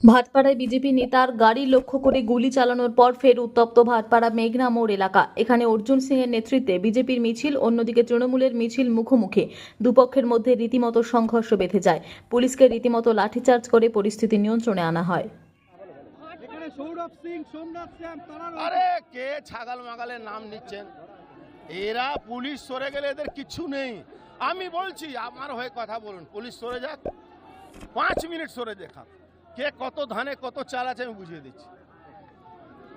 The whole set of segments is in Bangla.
ভাটপাড়ায় বিজেপি নেতার গাড়ি লক্ষ্য করে গুলি চালানোর পর ফের উত্তপ্ত ভাটপাড়া মেঘনা মোড় এলাকা। এখানে অর্জুন সিং এর নেতৃত্বে বিজেপির মিছিল অন্যদিকে তৃণমূলের মিছিল মুখোমুখি। দুপক্ষের মধ্যে রীতিমতো সংঘর্ষ বেঁধে যায়। পুলিশকে রীতিমতো লাঠিচার্জ করে পরিস্থিতি নিয়ন্ত্রণে আনা হয়। সৌরভ সিং সোমনাথ শ্যাম আরে কে ছাগল মাগালের নাম নিচ্ছেন? এরা পুলিশ সরে গেলে এদের কিচ্ছু নেই। আমি বলছি আমার হয়ে কথা বলুন। পুলিশ সরে যাক। পাঁচ মিনিট সরে দেখা কে কত ধানে কত চাল আছে আমি বুঝিয়ে দিচ্ছি।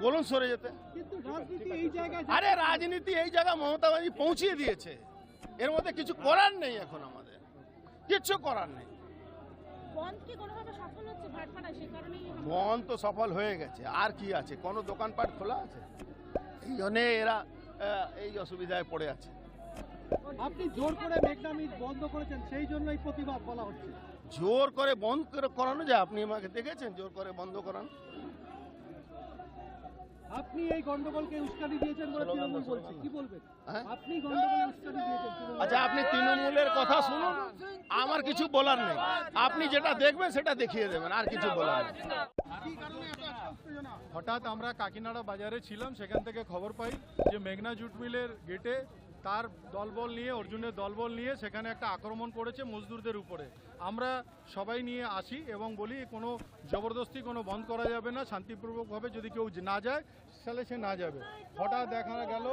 বলুন সরে যেতে। কিন্তু রাজনীতি এই জায়গায় যে- আরে রাজনীতি এই জায়গা মমতা ব্যানার্জি পৌঁছিয়ে দিয়েছে। এর মধ্যে কিছু করার নেই এখন আমাদের। কিচ্ছু করার নেই। বন্ধ কি কোনোভাবে সফল হচ্ছে ভাটপাড়ায়? সে কারণেই মন তো সফল হয়ে গেছে। আর কি আছে? কোনো দোকানপাট খোলা আছে? এই জন্যে এরা এই অসুবিধায় পড়ে আছে। আপনি জোর করে মেঘনা মিট বন্ধ করেছেন সেই জন্যই প্রতিবাদ বলা হচ্ছে। জোর করে বন্ধ করে করানো যায় আপনি আমাকে দেখেছেন জোর করে বন্ধ করানো? আপনি এই গন্ডগোলকে উস্কানি দিয়েছেন বলে তৃণমূল বলছে। কি বলবেন? হ্যাঁ? আপনি গন্ডগোলে উস্কানি দিয়েছেন আচ্ছা আপনি তৃণমূলের কথা শুনুন। আমার কিছু বলার নেই। আপনি যেটা দেখবেন সেটা দেখিয়ে দেবেন আর কিছু বলার নেই। হঠাৎ আমরা কাকিনাড়া বাজারে ছিলাম সেখান থেকে খবর পাই যে মেঘনা জুট মিলের গেটে তার দলবল নিয়ে, অর্জুনের দলবল নিয়ে সেখানে একটা আক্রমণ করেছে মজদুরদের উপরে। আমরা সবাই নিয়ে আসি এবং বলি, কোনো জবরদস্তি, কোনো বন্ধ করা যাবে না, শান্তিপূর্বকভাবে যদি কেউ না যায়, তাহলে সে না যাবে। হঠাৎ দেখা গেল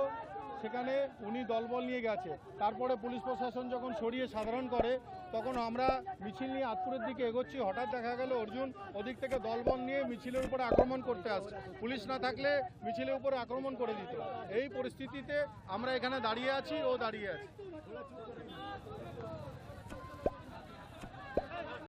সেখানে উনি দলবল নিয়ে গেছে। তারপরে পুলিশ প্রশাসন যখন সরিয়ে সাধারণ করে, তখন আমরা মিছিল নিয়ে আতপুরের দিকে এগোচ্ছি। হঠাৎ দেখা গেল অর্জুন ওদিক থেকে দলবল নিয়ে মিছিলের উপরে আক্রমণ করতে আসছে। পুলিশ না থাকলে মিছিলের উপরে আক্রমণ করে দিত। এই পরিস্থিতিতে আমরা এখানে দাঁড়িয়ে আছি, ও দাঁড়িয়ে আছে।